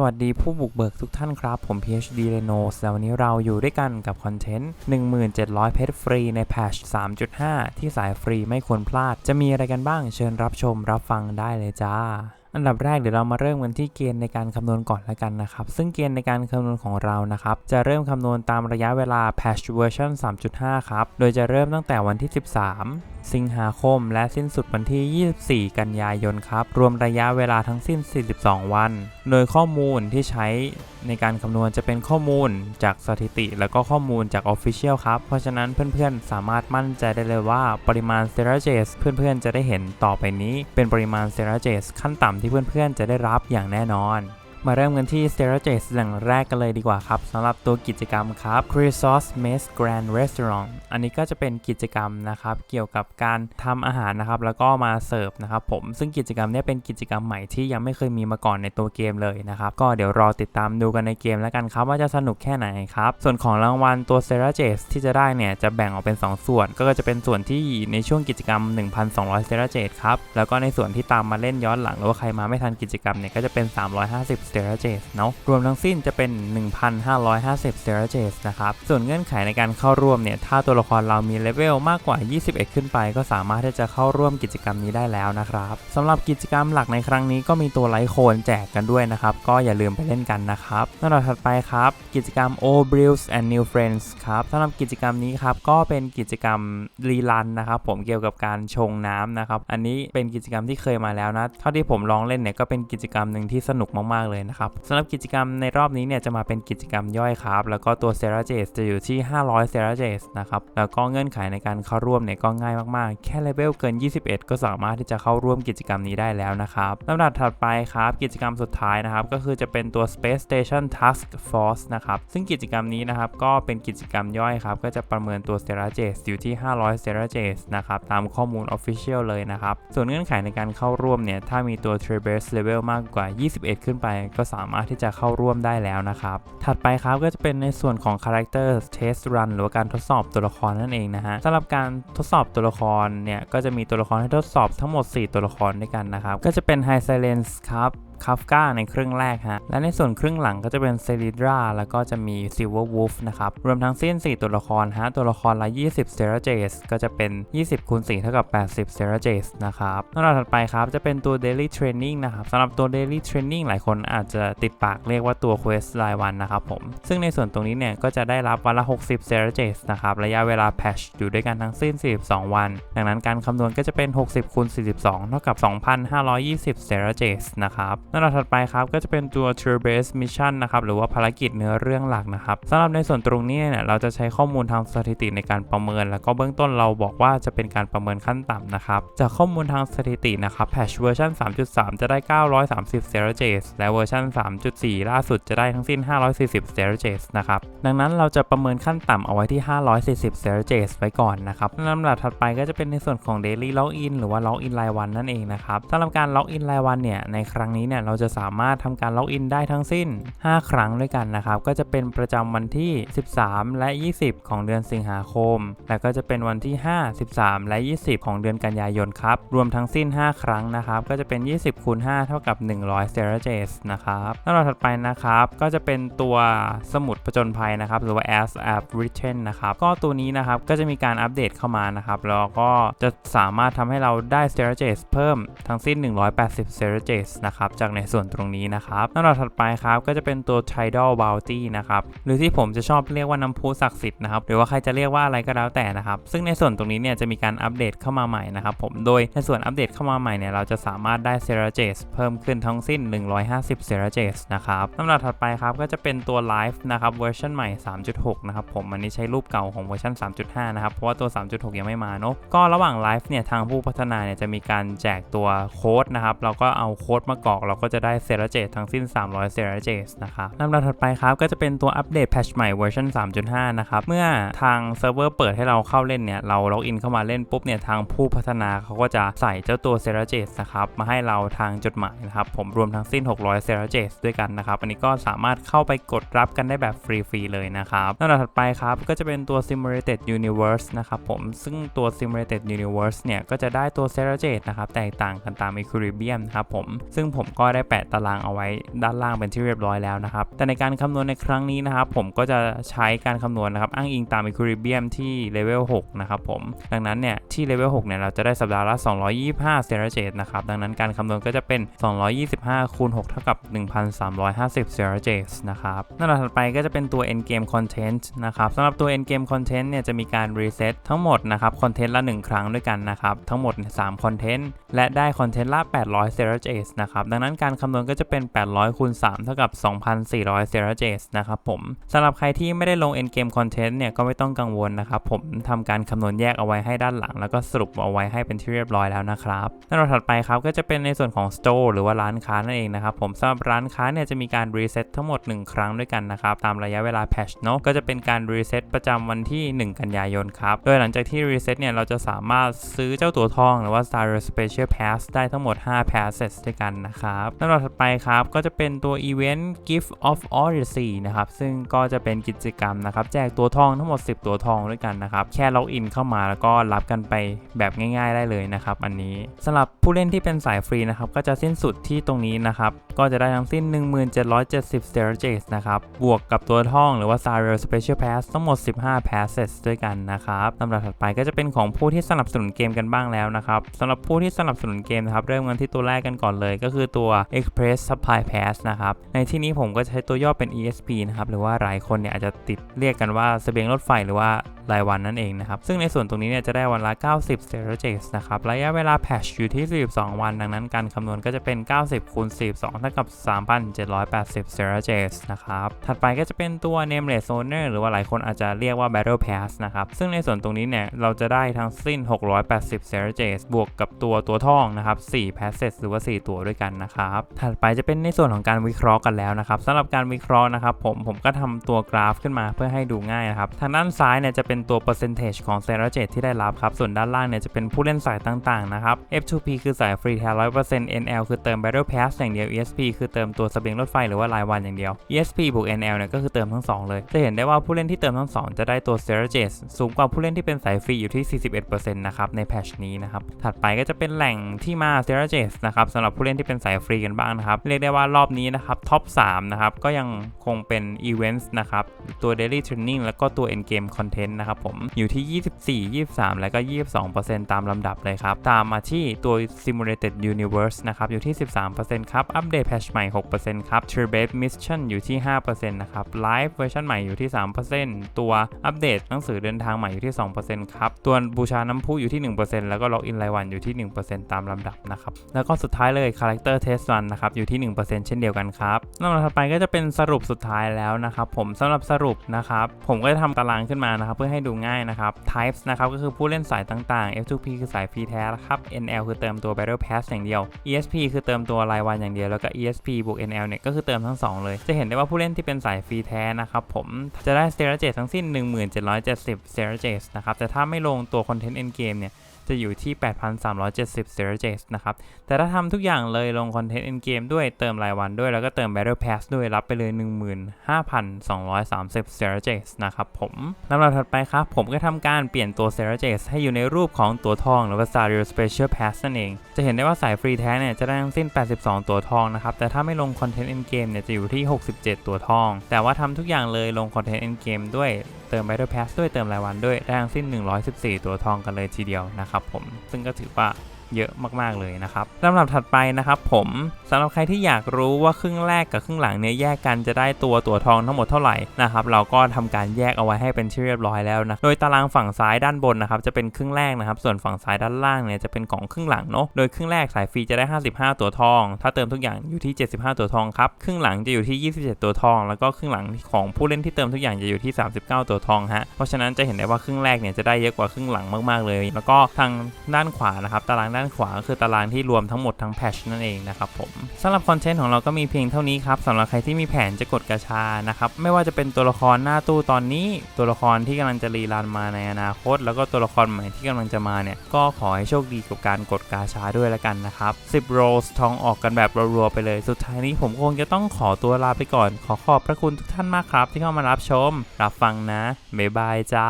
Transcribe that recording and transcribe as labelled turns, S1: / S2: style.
S1: สวัสดีผู้บุกเบิกทุกท่านครับ ผม PhD Reno และวันนี้เราอยู่ด้วยกันกับคอนเทนต์ 1700 เพชรฟรีในแพช3.5 ที่สายฟรีไม่ควรพลาด จะมีอะไรกันบ้างเชิญรับชมรับฟังได้เลยจ้าอันดับแรกเดี๋ยวเรามาเริ่มกันที่เกณฑ์ในการคำนวณก่อนแล้วกันนะครับ ซึ่งเกณฑ์ในการคำนวณของเรานะครับ จะเริ่มคำนวณตามระยะเวลา patch version 3.5 ครับ โดยจะเริ่มตั้งแต่วันที่ 13 สิงหาคม และสิ้นสุดวันที่ 24 กันยายนครับ รวมระยะเวลาทั้งสิ้น 42 วัน โดยข้อมูลที่ใช้ในการคำนวณจะเป็นข้อมูลจากสถิติ แล้วก็ข้อมูลจาก Official ครับ เพราะฉะนั้นเพื่อนๆ สามารถมั่นใจได้เลยว่าปริมาณ s e r a j e s เพื่อนๆ จะได้เห็นต่อไปนี้ เป็นปริมาณ s e r a j e s ขั้นต่ำที่เพื่อนๆ จะได้รับอย่างแน่นอน มาเริ่มกันที่ s t e r a j e s แหล่งแรกกันเลยดีกว่าครับสำหรับตัวกิจกรรมครับ c r i s o s Mess Grand Restaurant อันนี้ก็จะเป็นกิจกรรมนะครับ เกี่ยวกับการทำอาหารนะครับ แล้วก็มาเสิร์ฟนะครับผม ซึ่งกิจกรรมนี้เป็นกิจกรรมใหม่ที่ยังไม่เคยมีมาก่อนในตัวเกมเลยนะครับ ก็เดี๋ยวรอติดตามดูกันในเกมแล้วกันครับ ว่าจะสนุกแค่ไหนครับ ส่วนของรางวัลตัว s t e r a j e s ที่จะได้เนี่ยจะแบ่งออกเป็น 2 ส่วน ก็จะเป็นส่วนที่ในช่วงกิจกรรม 1,200 s t e r a j e s ครับ แล้วก็ในส่วนที่ตามมาเล่นย้อนหลังหรือว่าใครมาไม่ทันกิจกรรมเนี่ยก็จะเป็น 350 s t e r a j e s เนาะรวมทั้งสิ้นจะเป็น 1,550 s t e r a g e s นะครับ ส่วนเงื่อนไขในการเข้าร่วมเนี่ย ถ้าตัวละครเรามีเลเวลมากกว่า 21 ขึ้นไป ก็สามารถที่จะเข้าร่วมกิจกรรมนี้ได้แล้วนะครับสำหรับกิจกรรมหลักในครั้งนี้ก็มีตัวไลท์โคนแจกกันด้วยนะครับ ก็อย่าลืมไปเล่นกันนะครับลำดับถัดไปครับ กิจกรรม O Brews and New Friends ครับสำหรับกิจกรรมนี้ครับก็เป็นกิจกรรมรีลันนะครับผมเกี่ยวกับการชงน้ำนะครับอันนี้เป็นกิจกรรมที่เคยมาแล้วนะเท่าที่ผมลองเล่นเนี่ยก็เป็นกิจกรรมหนึ่งที่สนุกมากๆเลยนะครับสำหรับกิจกรรมในรอบนี้เนี่ยจะมาเป็นกิจกรรมย่อยครับ แล้วก็ตัวเซราเจสจะอยู่ที่ 500เซราเจสนะครับ แล้วก็เงื่อนไขในการเข้าร่วมเนี่ยก็ง่ายมากๆ แค่เลเวลเกิน 21 ก็สามารถที่จะเข้าร่วมกิจกรรมนี้ได้แล้วนะครับลำดับถัดไปครับ กิจกรรมสุดท้ายนะครับ ก็คือจะเป็นตัว Space Station Task Force นะครับ ซึ่งกิจกรรมนี้นะครับก็เป็นกิจกรรมย่อยครับ ก็จะประเมินตัวเซราเจสอยู่ที่ 500เซราเจสนะครับ ตามข้อมูล Official เลยนะครับ ส่วนเงื่อนไขในการเข้าร่วมเนี่ย ถ้ามีตัว Traverse Level มากกว่า 21 ขึ้นไปก็สามารถที่จะเข้าร่วมได้แล้วนะครับ ถัดไปครับก็จะเป็นในส่วนของ Character Test Run หรือการทดสอบตัวละครนั่นเองนะฮะสำหรับการทดสอบตัวละครเนี่ยก็จะมีตัวละครให้ทดสอบทั้งหมด 4 ตัวละครด้วยกันนะครับก็จะเป็น High Silence ครับ คาฟกาในครึ่งแรกฮะ และในส่วนครึ่งหลังก็จะเป็นเซริดราแล้วก็จะมีซิลเวอร์วูฟนะครับ รวมทั้งสิ้น 4 ตัวละครฮะ ตัวละครละ 20 s t e r a j e s ก็จะเป็น 20คูณ4เท่ากับ 80 s t e r a j e s นะครับลำดับถัดไปครับ จะเป็นตัว Daily Training นะครับสำหรับตัว Daily Training หลายคนอาจจะติดปากเรียกว่าตัว Quest รายวันนะครับผม ซึ่งในส่วนตรงนี้เนี่ยก็จะได้รับวันละ 60 s t e r a j e s นะครับ ระยะเวลา patch อยู่ด้วยกันทั้งสิ้น 42 วัน ดังนั้นการคำนวณก็จะเป็น 60คูณ42 เท่ากับ 2,520 s t e r a j e s นะครับลำดับถัดไปครับก็จะเป็นตัว Tour Base Mission นะครับหรือว่าภารกิจเนื้อเรื่องหลักนะครับสำหรับในส่วนตรงนี้เนี่ยเราจะใช้ข้อมูลทางสถิติในการประเมิน แล้วก็เบื้องต้นเราบอกว่าจะเป็นการประเมินขั้นต่ำนะครับจากข้อมูลทางสถิตินะครับ Patch เวอร์ชัน3.3 จะได้ 930 s e r a j e s และเวอร์ชัน3.4 ล่าสุดจะได้ทั้งสิ้น 540 s e r a j e s นะครับดังนั้นเราจะประเมินขั้นต่ำเอาไว้ที่ 540 s e r a j e s ไว้ก่อนนะครับลำดับถัดไปก็จะเป็นในส่วนของ Daily Login หรือว่า Login รายวันนั่นเองนะครับสำหรับการ Login รายวันเนี่ยในครั้งนี้เนี่ยเราจะสามารถทำการล็อกอินได้ทั้งสิ้น 5 ครั้งด้วยกันนะครับก็จะเป็นประจำวันที่ 13 และ 20 ของเดือนสิงหาคม แล้วก็จะเป็นวันที่ 5 13 และ 20 ของเดือนกันยายนครับรวมทั้งสิ้น 5 ครั้งนะครับก็จะเป็น 20คูณ5เท่ากับ 100 s e r a j e s นะครับแล้วถัดไปนะครับก็จะเป็นตัวสมุดผจญภัยนะครับหรือว่า as app written นะครับก็ตัวนี้นะครับก็จะมีการอัปเดตเข้ามานะครับแล้วก็จะสามารถทำให้เราได้ s e r a j e s เพิ่มทั้งสิ้น 180 s e r a j e s นะครับจากในส่วนตรงนี้นะครับลำดับถัดไปครับก็จะเป็นตัว Tidal Bounty นะครับหรือที่ผมจะชอบเรียกว่าน้ำพุศักดิ์สิทธิ์นะครับหรือว่าใครจะเรียกว่าอะไรก็แล้วแต่นะครับซึ่งในส่วนตรงนี้เนี่ยจะมีการอัปเดตเข้ามาใหม่นะครับผมโดยในส่วนอัปเดตเข้ามาใหม่เนี่ยเราจะสามารถได้ s e r a j e s เพิ่มขึ้นทั้งสิ้น 150 s e r a j e s นะครับลำดับถัดไปครับก็จะเป็นตัว Live นะครับเวอร์ชันใหม่ 3.6 นะครับผมอันนี้ใช้รูปเก่าของเวอร์ชัน3.5 นะครับเพราะว่าตัว 3.6 ยังไม่มาเนาะก็ระหว่าง Live เนี่ยทางผู้พัฒนาเนี่ยจะมีการแจกตัวโค้ดนะครับเราก็เอาโค้ดมากรอกเราก็จะได้ s e r a j e s ทั้งสิ้น 300 s e r a j e s นะครับลำดับถัดไปครับก็จะเป็นตัวอัปเดตแพชใหม่เวอร์ชัน3.5 นะครับ เมื่อทางเซิร์ฟเวอร์เปิดให้เราเข้าเล่นเนี่ย เราล็อกอินเข้ามาเล่นปุ๊บเนี่ย ทางผู้พัฒนาเขาก็จะใส่เจ้าตัว s e r a j e s นะครับ มาให้เราทางจดหมายนะครับ ผมรวมทั้งสิ้น 600 s e r a j e s ด้วยกันนะครับ อันนี้ก็สามารถเข้าไปกดรับกันได้แบบฟรีๆเลยนะครับลำดับถัดไปครับก็จะเป็นตัว Simulated Universe นะครับผมซึ่งตัว Simulated Universe เนี่ยก็จะได้ตัว s e r a j e s นะครับแตกต่างกันตาม Equilibrium นะครับผมซึ่งผมก็ได้แปะตารางเอาไว้ด้านล่างเป็นที่เรียบร้อยแล้วนะครับ แต่ในการคำนวณในครั้งนี้นะครับ ผมก็จะใช้การคำนวณนะครับ อ้างอิงตาม equilibrium ที่เลเวล6นะครับผม ดังนั้นเนี่ย ที่เลเวล6เนี่ยเราจะได้สัปดาห์ละ 225 เซราเจตนะครับ ดังนั้นการคำนวณก็จะเป็น 225 คูณ 6 เท่ากับ 1,350 เซราเจตนะครับหน้าถัดไปก็จะเป็นตัว end game content นะครับสำหรับตัว end game content เนี่ยจะมีการ reset ทั้งหมดนะครับ content ละ 1 ครั้งด้วยกันนะครับ ทั้งหมด 3 content และได้ content ละ 800 s e r a j e s นะครับ ดังนั้นการคำนวณก็จะเป็น 800คูณ3เท่ากับ 2,400 s e r a j e s นะครับผมสำหรับใครที่ไม่ได้ลง end game content เนี่ยก็ไม่ต้องกังวลนะครับผมทำการคำนวณแยกเอาไว้ให้ด้านหลัง แล้วก็สรุปเอาไว้ให้เป็นที่เรียบร้อยแล้วนะครับหน้าถัดไปครับก็จะเป็นในส่วนของ store หรือว่าร้านค้านั่นเองนะครับผมสำหรับร้านค้าเนี่ยจะมีการ reset ทั้งหมด 1 ครั้งด้วยกันนะครับตามระยะเวลา patch เนาะก็จะเป็นการ reset ประจำวันที่ 1 กันยายนครับโดยหลังจากที่ reset เนี่ยเราจะสามารถซื้อเจ้าตัวทองหรือว่า Star Special Pass ได้ทั้งหมด 5 passes ด้วยกันนะครับลำดับถัดไปครับก็จะเป็นตัว event Gift of Odyssey นะครับซึ่งก็จะเป็นกิจกรรมนะครับแจกตัวทองทั้งหมด 10 ตัวทองด้วยกันนะครับแค่ล็อกอินเข้ามาแล้วก็รับกันไปแบบง่าย ๆ ได้เลยนะครับอันนี้สำหรับผู้เล่นที่เป็นสายฟรีนะครับก็จะสิ้นสุดที่ตรงนี้นะครับ ก็จะได้ทั้งสิ้น 1770 s t e r a g e s นะครับ บวกกับตัวทองหรือว่า Star Special Pass ทั้งหมด 15 passes ด้วยกันนะครับลำดับถัดไปก็จะเป็นของผู้ที่สนับสนุนเกมกันบ้างแล้วนะครับสำหรับผู้ที่สนับสนุนเกมนะครับ เริ่มกันที่ตัวแรกกันก่อนเลยก็คือตัว Express Supply Pass นะครับ ในที่นี้ผมก็ใช้ตัวย่อเป็น ESP นะครับ หรือว่าหลายคนเนี่ยอาจจะติดเรียกกันว่าเสบียงรถไฟหรือว่ารายวันนั่นเองนะครับ ซึ่งในส่วนตรงนี้เนี่ยจะได้วันละ 90 s t e r a g e s นะครับ ระยะเวลาแพชอยู่ที่ 42 วัน ดังนั้นการคำนวณก็จะเป็น 90คูณ42ากับ 3,780 s e r a g e s นะครับ ถัดไปก็จะเป็นตัว Nameless Owner หรือว่าหลายคนอาจจะเรียกว่า Battle Pass นะครับ ซึ่งในส่วนตรงนี้เนี่ย เราจะได้ทั้งสิ้น 680 s e r a g e s บวกกับตัวตัวทองนะครับ 4 passes หรือว่า 4 ตัวด้วยกันนะครับ ถัดไปจะเป็นในส่วนของการวิเคราะห์กันแล้วนะครับสำหรับการวิเคราะห์นะครับผมผมก็ทำตัวกราฟขึ้นมาเพื่อให้ดูง่ายนะครับทางด้านซ้ายเนี่ยจะเป็นตัว percentage ของ s e r a j e t ที่ได้รับครับส่วนด้านล่างเนี่ยจะเป็นผู้เล่นสายต่างๆนะครับ F2P คือสายฟรีแท้100% NL คือเติม Battle Pass อย่างเดียว ESP คือเติมตัวเสบียงรถไฟหรือว่ารายวันอย่างเดียว ESP บวก NL เนี่ยก็คือเติมทั้ง 2 เลย จะเห็นได้ว่าผู้เล่นที่เติมทั้ง 2 จะได้ตัว s e r a j e t สูงกว่าผู้เล่นที่เป็นสายฟรีอยู่ที่ 41%นะครับในแพชนี้นะครับ ถัดไปก็จะเป็นแหล่งที่มา s e r a j e t นะครับสำหรับผู้เล่นที่เป็นสายฟรีกันบ้างนะครับ เรียกได้ว่ารอบนี้นะครับท็อป3นะครับก็ยังคงเป็น Events นะครับตัว Daily Training แล้วก็ตัว End Game Content นะครับผมอยู่ที่ 24 23 และก็ 22%ตามลำดับเลยครับตามมาที่ตัว Simulated Universe นะครับอยู่ที่ 13%ครับอัปเดตแพชใหม่ 6%ครับ t r i b a t e Mission อยู่ที่ 5%นะครับ Live เวอร์ชันใหม่อยู่ที่ 3%ตัวอัปเดตหนังสือเดินทางใหม่อยู่ที่ 2%ครับ ตัวบูชาน้ำพุอยู่ที่ 1%แล้วก็ Login รายวันอยู่ที่ 1%ตามลำดับนะครับ แล้วก็สุดท้ายเลย Character Test Run นะครับอยู่ที่ 1%เช่นเดียวกันครับลำดับถัดไปก็จะเป็นสรุปสุดท้ายแล้วนะครับผมสำหรับสรุปนะครับผมก็จะทำตารางขึ้นมานะครับเพื่อให้ดูง่ายนะครับ Types นะครับก็คือผู้เล่นสายต่างๆ F2P คือสายฟรีแท้ครับ NL คือเติมตัว Battle Pass อย่างเดียว ESP คือเติมตัวรายวันอย่างเดียวแล้วก็ ESP บวก NL เนี่ยก็คือเติมทั้ง 2 เลย จะเห็นได้ว่าผู้เล่นที่เป็นสายฟรีแท้นะครับผมจะได้ s t e r a g e ทั้งสิ้น 1770 s t e r a g e นะครับแต่ถ้าไม่ลงตัว Content End Game เนี่ย จะอยู่ที่ 8,370 s t e r a g e s นะครับ แต่ถ้าทำทุกอย่างเลยลงคอนเทนต์ in game ด้วยเติมรายวันด้วย แล้วก็เติม Battle Pass ด้วยรับไปเลย 15,230 s t e r a g e s นะครับผมลำดับถัดไปครับ ผมก็ทำการเปลี่ยนตัว s t e r a g e s ให้อยู่ในรูปของตัวทองหรือว่า Star Special Pass นั่นเอง จะเห็นได้ว่าสายฟรีแท้เนี่ยจะได้ทั้งสิ้น 82 ตัวทองนะครับ แต่ถ้าไม่ลงคอนเทนต์ in game เนี่ยจะอยู่ที่ 67 ตัวทอง แต่ว่าทำทุกอย่างเลยลงคอนเทนต์ in game ด้วย เติม Battle Pass ด้วยเติมรายวันด้วยได้ทั้งสิ้น 114 ตัวทองกันเลยทีเดียวนะครับผมซึ่งก็ถือว่า เยอะมากๆเลยนะครับลำดับถัดไปนะครับผมสำหรับใครที่อยากรู้ว่าครึ่งแรกกับครึ่งหลังเนี่ยแยกกันจะได้ตัวตัวทองทั้งหมดเท่าไหร่นะครับเราก็ทำการแยกเอาไว้ให้เป็นที่เรียบร้อยแล้วนะโดยตารางฝั่งซ้ายด้านบนนะครับจะเป็นครึ่งแรกนะครับส่วนฝั่งซ้ายด้านล่างเนี่ยจะเป็นของครึ่งหลังเนาะโดยครึ่งแรกสายฟรีจะได้ 55 ตัวทอง ถ้าเติมทุกอย่างอยู่ที่ 75 ตัวทองครับครึ่งหลังจะอยู่ที่ 27 ตัวทอง แล้วก็ครึ่งหลังของผู้เล่นที่เติมทุกอย่างจะอยู่ที่ 39 ตัวทองฮะเพราะฉะนั้นจะเห็นได้ว่าครึ่งแรกเนี่ยจะได้เยอะกว่าครึ่งหลังมากๆเลย แล้วก็ทางด้านขวานะครับตารางด้านขวาคือตารางที่รวมทั้งหมดทั้งแพชนั่นเองนะครับผมสำหรับคอนเทนต์ของเราก็มีเพียงเท่านี้ครับสำหรับใครที่มีแผนจะกดกระชานะครับไม่ว่าจะเป็นตัวละครหน้าตู้ตอนนี้ ตัวละครที่กำลังจะรีรันมาในอนาคต แล้วก็ตัวละครใหม่ที่กำลังจะมาเนี่ยก็ขอให้โชคดีกับการกดกาชาด้วยแล้วกันนะครับ10โรสทองออกกันแบบรัวๆไปเลยสุดท้ายนี้ผมคงจะต้องขอตัวลาไปก่อน ขอขอบพระคุณทุกท่านมากครับ ที่เข้ามารับชม รับฟังนะบ๊ายบายจ้า